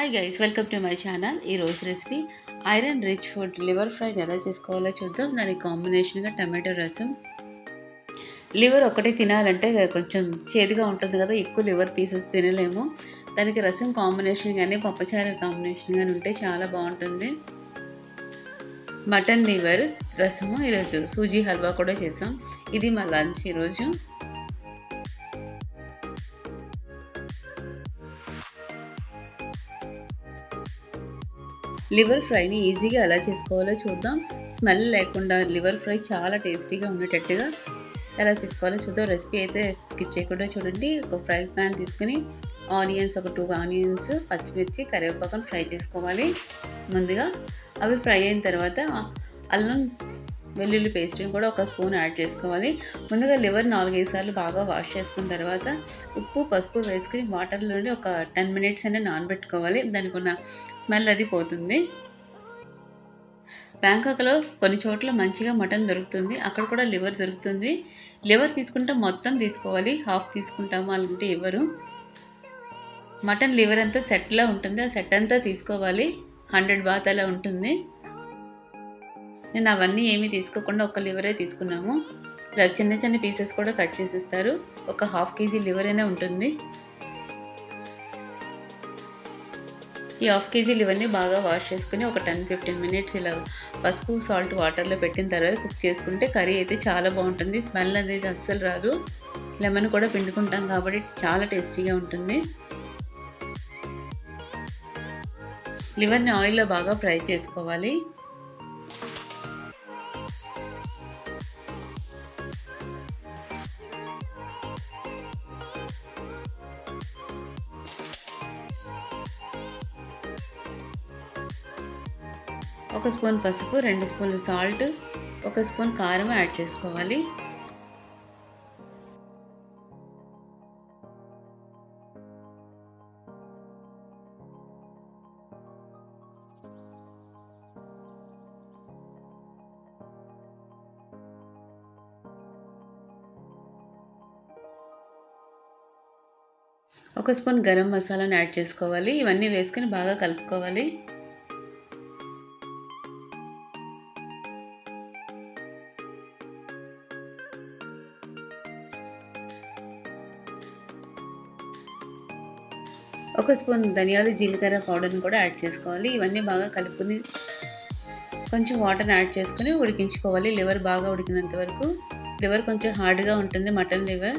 Hi guys welcome to my channel ఈరోజు recipe iron rich food liver ఫ్రైని ఎలా చేసుకోవాలో చూద్దాం. దానికి కాంబినేషన్గా టమాటో రసం. లివర్ ఒకటి తినాలంటే కొంచెం చేదుగా ఉంటుంది కదా ఎక్కువ లివర్ పీసెస్ తినలేము. దానికి రసం కాంబినేషన్ కానీ పప్పుచారు కాంబినేషన్ కానీ ఉంటే చాలా బాగుంటుంది. మటన్ లివర్ రసము. ఈరోజు సూజీ హల్వా కూడా చేసాం. ఇది మా లంచ్ ఈరోజు. లివర్ ఫ్రైని ఈజీగా ఎలా చేసుకోవాలో చూద్దాం. స్మెల్ లేకుండా లివర్ ఫ్రై చాలా టేస్టీగా ఉండేటట్టుగా ఎలా చేసుకోవాలో చూద్దాం. రెసిపీ అయితే స్కిప్ చేయకుండా చూడండి. ఒక ఫ్రై ప్యాన్ తీసుకుని ఆనియన్స్ ఒక టూ ఆనియన్స్ పచ్చిమిర్చి కరివేపాకును ఫ్రై చేసుకోవాలి. ముందుగా అవి ఫ్రై అయిన తర్వాత అల్లం వెల్లుల్లి పేస్ట్ని కూడా ఒక స్పూన్ యాడ్ చేసుకోవాలి. ముందుగా లివర్ నాలుగైదు సార్లు బాగా వాష్ చేసుకున్న తర్వాత ఉప్పు పసుపు వేసుకుని వాటర్లో నుండి ఒక టెన్ మినిట్స్ అయినా నానబెట్టుకోవాలి. దానికి ఉన్న స్మెల్ అది పోతుంది. బ్యాంకాక్లో కొన్ని చోట్ల మంచిగా మటన్ దొరుకుతుంది. అక్కడ కూడా లివర్ దొరుకుతుంది. లివర్ తీసుకుంటే మొత్తం తీసుకోవాలి. హాఫ్ తీసుకుంటాము అలాంటి ఇవ్వరు. మటన్ లివర్ అంతా సెట్లా ఉంటుంది. ఆ సెట్ అంతా తీసుకోవాలి. హండ్రెడ్ బాత్ అలా ఉంటుంది. నేను అవన్నీ ఏమీ తీసుకోకుండా ఒక లివరే తీసుకున్నాము. ఇలా చిన్న చిన్న పీసెస్ కూడా కట్ చేసిస్తారు. ఒక హాఫ్ కేజీ లివర్ అయినా ఉంటుంది. ఈ హాఫ్ కేజీ లివర్ని బాగా వాష్ చేసుకుని ఒక టెన్ ఫిఫ్టీన్ మినిట్స్ ఇలా పసుపు సాల్ట్ వాటర్లో పెట్టిన తర్వాత కుక్ చేసుకుంటే కర్రీ అయితే చాలా బాగుంటుంది. స్మెల్ అనేది అస్సలు రాదు. లెమన్ కూడా పిండుకుంటాం కాబట్టి చాలా టేస్టీగా ఉంటుంది. లివర్ని ఆయిల్లో బాగా ఫ్రై చేసుకోవాలి. ఒక స్పూన్ పసుపు రెండు స్పూన్లు సాల్ట్ ఒక స్పూన్ కారం యాడ్ చేసుకోవాలి. ఒక స్పూన్ గరం మసాలాను యాడ్ చేసుకోవాలి. ఇవన్నీ వేసుకొని బాగా కలుపుకోవాలి. ఒక స్పూన్ ధనియాలు జీలకర్ర పౌడర్ని కూడా యాడ్ చేసుకోవాలి. ఇవన్నీ బాగా కలుపుకుని కొంచెం వాటర్ని యాడ్ చేసుకుని ఉడికించుకోవాలి. లివర్ బాగా ఉడికినంత వరకు. లివర్ కొంచెం హార్డ్గా ఉంటుంది మటన్ లివర్.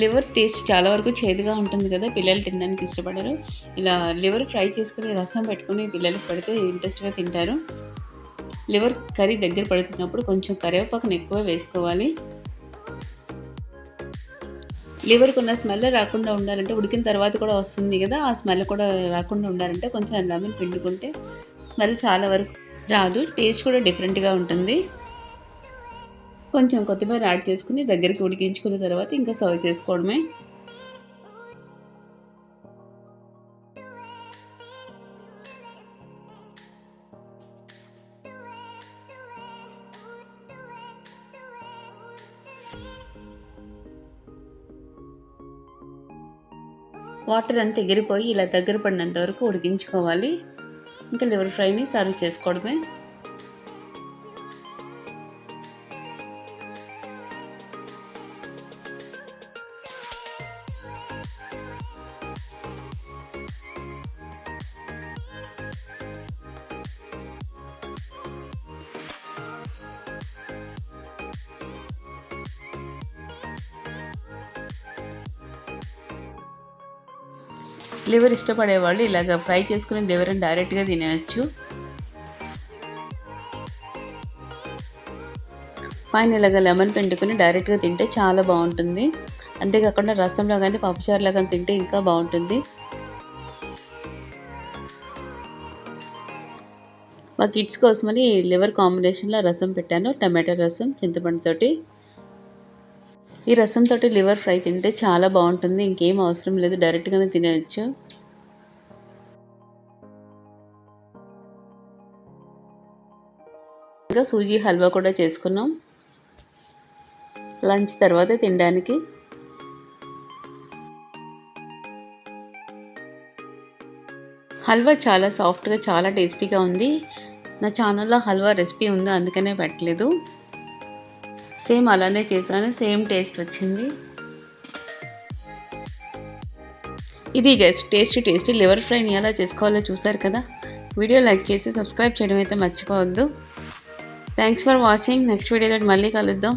లివర్ టేస్ట్ చాలా వరకు చేదుగా ఉంటుంది కదా పిల్లలు తినడానికి ఇష్టపడరు. ఇలా లివర్ ఫ్రై చేసుకుని రసం పెట్టుకుని పిల్లలకు పెడితే ఇంట్రెస్ట్గా తింటారు. లివర్ కర్రీ దగ్గర పడుతున్నప్పుడు కొంచెం కరివేపాకును ఎక్కువ వేసుకోవాలి. లివర్కి ఉన్న స్మెల్ రాకుండా ఉండాలంటే ఉడికిన తర్వాత కూడా వస్తుంది కదా ఆ స్మెల్ కూడా రాకుండా ఉండాలంటే కొంచెం లెమన్ పిండుకుంటే స్మెల్ చాలా వరకు రాదు టేస్ట్ కూడా డిఫరెంట్గా ఉంటుంది. కొంచెం కొత్తిమీర యాడ్ చేసుకుని దగ్గరికి ఉడికించుకున్న తర్వాత ఇంకా సర్వ్ చేసుకోవడమే. వాటర్ అంతా ఎగిరిపోయి ఇలా దగ్గర పడినంత వరకు ఉడికించుకోవాలి. ఇంకా లివర్ ఫ్రైని సర్వ్ చేసుకోవడమే. లివర్ ఇష్టపడే వాళ్ళు ఇలాగ ఫ్రై చేసుకుని లివర్ని డైరెక్ట్గా తినవచ్చు పైన ఇలాగ లెమన్ పిండుకుని డైరెక్ట్గా తింటే చాలా బాగుంటుంది. అంతేకాకుండా రసంలో కానీ పప్పుచారులో కానీ తింటే ఇంకా బాగుంటుంది. మా కిడ్స్ కోసమని లివర్ కాంబినేషన్లో రసం పెట్టాను టమాటో రసం చింతపండుతోటి ఈ రసంతో లివర్ ఫ్రై తింటే చాలా బాగుంటుంది. ఇంకేం అవసరం లేదు. డైరెక్ట్గానే తినవచ్చు ఇంకా సూజీ హల్వా కూడా చేసుకున్నాం. లంచ్ తర్వాత తినడానికి. హల్వా చాలా సాఫ్ట్గా చాలా టేస్టీగా ఉంది. నా ఛానల్లో హల్వా రెసిపీ ఉందో? అందుకనే పెట్టలేదు. సేమ్ అలానే చేశాను సేమ్ టేస్ట్ వచ్చింది. ఇది గైస్ టేస్టీ టేస్టీ లివర్ ఫ్రైని ఎలా చేసుకోవాలో చూసారు కదా? వీడియో లైక్ చేసి సబ్స్క్రైబ్ చేయడం అయితే మర్చిపోవద్దు. థ్యాంక్స్ ఫర్ వాచింగ్ నెక్స్ట్ వీడియోతో మళ్ళీ కలుద్దాం.